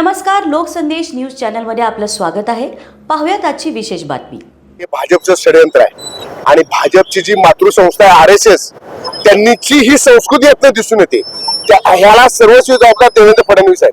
नमस्कार लोकसंदेश न्यूज चॅनलमध्ये आपलं स्वागत आहे. पाहूयात आजची विशेष बातमी. हे भाजपचं षडयंत्र आहे. आणि भाजपची जी मातृसंस्था आहे आर एस एस त्यांनीची ही संस्कृती यातनं दिसून येते. ह्याला सर्वस्वी जबाबदार देवेंद्र फडणवीस आहेत.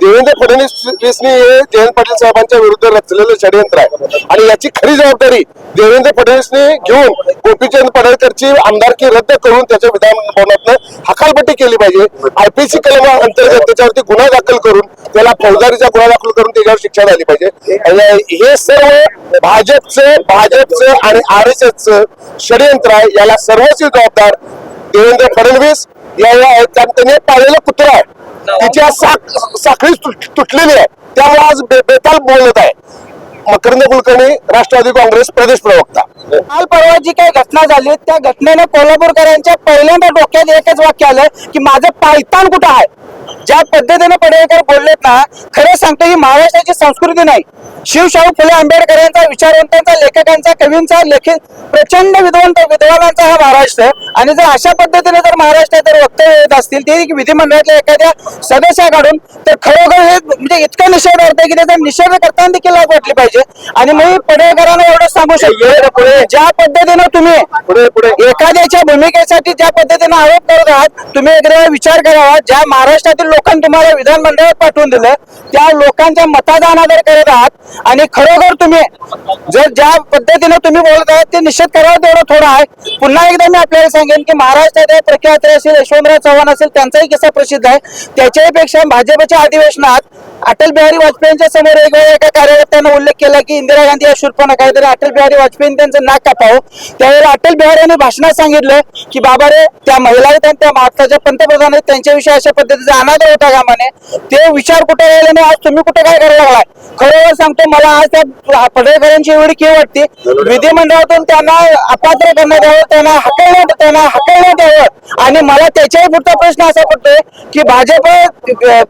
देवेंद्र फडणवीसनी हे जयंत पाटील साहेबांच्या विरुद्ध रचलेलं षडयंत्र आहे. आणि याची खरी जबाबदारी देवेंद्र फडणवीसने घेऊन गोपीचंद पडळकरची आमदारकी रद्द करून त्याच्या विधानभवनातनं हकालपट्टी केली पाहिजे. आयपीसी कलमा अंतर्गत त्याच्यावरती गुन्हा दाखल करून त्याला फौजदारीचा गुन्हा दाखल करून त्याच्यावर शिक्षा झाली पाहिजे. हे सर्व भाजपचं भाजपचं आणि आर एस एसचं षडयंत्र आहे. याला सर्वस्वी जबाबदार देवेंद्र फडणवीस या या- त्या- त्यांनी पाळलेलं कुत्रा आहे. तिच्या साख साखळी तुट- तुटलेली आहे. त्यामुळे आज बे- बेताल बोलत आहे. मकरंद कुलकर्णी राष्ट्रवादी काँग्रेस प्रदेश प्रवक्ता. काल परवा जी काही घटना झाली त्या घटनेनं कोल्हापूरकरांच्या पहिल्यांदा डोक्यात एकच वाक्य आलं की माझं पायतान कुठं आहे? ज्या पद्धतीने पडळकर बोललेत ना खरं सांगतो ही महाराष्ट्राची संस्कृती नाही. शिवशाहू फुले आंबेडकरांचा विचारवंतांचा लेखकांचा कवींचा लेखित प्रचंड विद्वंत विद्वानांचा हा महाराष्ट्र. आणि जर अशा पद्धतीने जर महाराष्ट्रात जर वक्तव्य येत असतील ते विधिमंडळातल्या एखाद्या सदस्याकडून तर खरोखर हे म्हणजे इतकं निषेध अर्थ की त्याचा निषेध करताना देखील लाज वाटली पाहिजे. आणि मी पडळकरांना एवढं सांगू शकतो. ज्या पद्धतीनं तुम्ही एखाद्याच्या भूमिकेसाठी ज्या पद्धतीने आरोप करत आहात तुम्ही एकदा विचार करावा ज्या महाराष्ट्रातील लोकांनी तुम्हाला विधानमंडळात पाठवून दिलं त्या लोकांच्या मताचा अनादर करत आहात. आणि खरोखर तुम्ही जर ज्या पद्धतीने तुम्ही बोलत आहात ते निषेध करावं तेवढं थोडं आहे. पुन्हा एकदा मी आपल्याला सांगेन की महाराष्ट्रात प्रख्यात असेल यशवंतराव चव्हाण असेल त्यांचाही किस्सा प्रसिद्ध आहे. त्याच्याही पेक्षा भाजपच्या अधिवेशनात अटल बिहारी वाजपेयींच्या समोर एक एका कार्यकर्त्यानं उल्लेख केला की इंदिरा गांधी या शूरपणा काहीतरी अटल बिहारी वाजपेयी त्यांचं नाक कापावं. त्यावेळेला अटल बिहारी यांनी भाषणात सांगितलं की बाबा रे त्या महिला आहेत आणि त्या भारताच्या पंतप्रधान आहेत त्यांच्याविषयी अशा पद्धतीचा अनादर होता कामाने ते विचार कुठे राहिले नाही आज तुम्ही कुठे काय करायला लागलाय? खरोखर सांगतो मला आज त्या पडळकरांची एवढी केव वाटते विधिमंडळातून त्यांना अपात्र करण्यात यावं त्यांना हकलण्यात त्यांना हकलण्यात यावं. आणि मला त्याच्याही पुढचा प्रश्न असा पडतोय की भाजप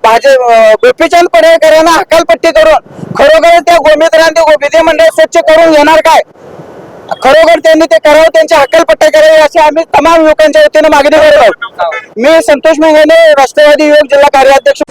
भाजप गोपीचंद पडळकरांना हकालपट्टी करून खरोखर त्या गोमित्रांनी विधिमंडळ स्वच्छ करून घेणार काय? खरोखर त्यांनी ते करावं त्यांची हक्कलपट्ट्या करावी अशी आम्ही तमाम युवकांच्या वतीने मागणी करत आहोत. मी संतोष मेंघाने राष्ट्रवादी युवक जिल्हा कार्याध्यक्ष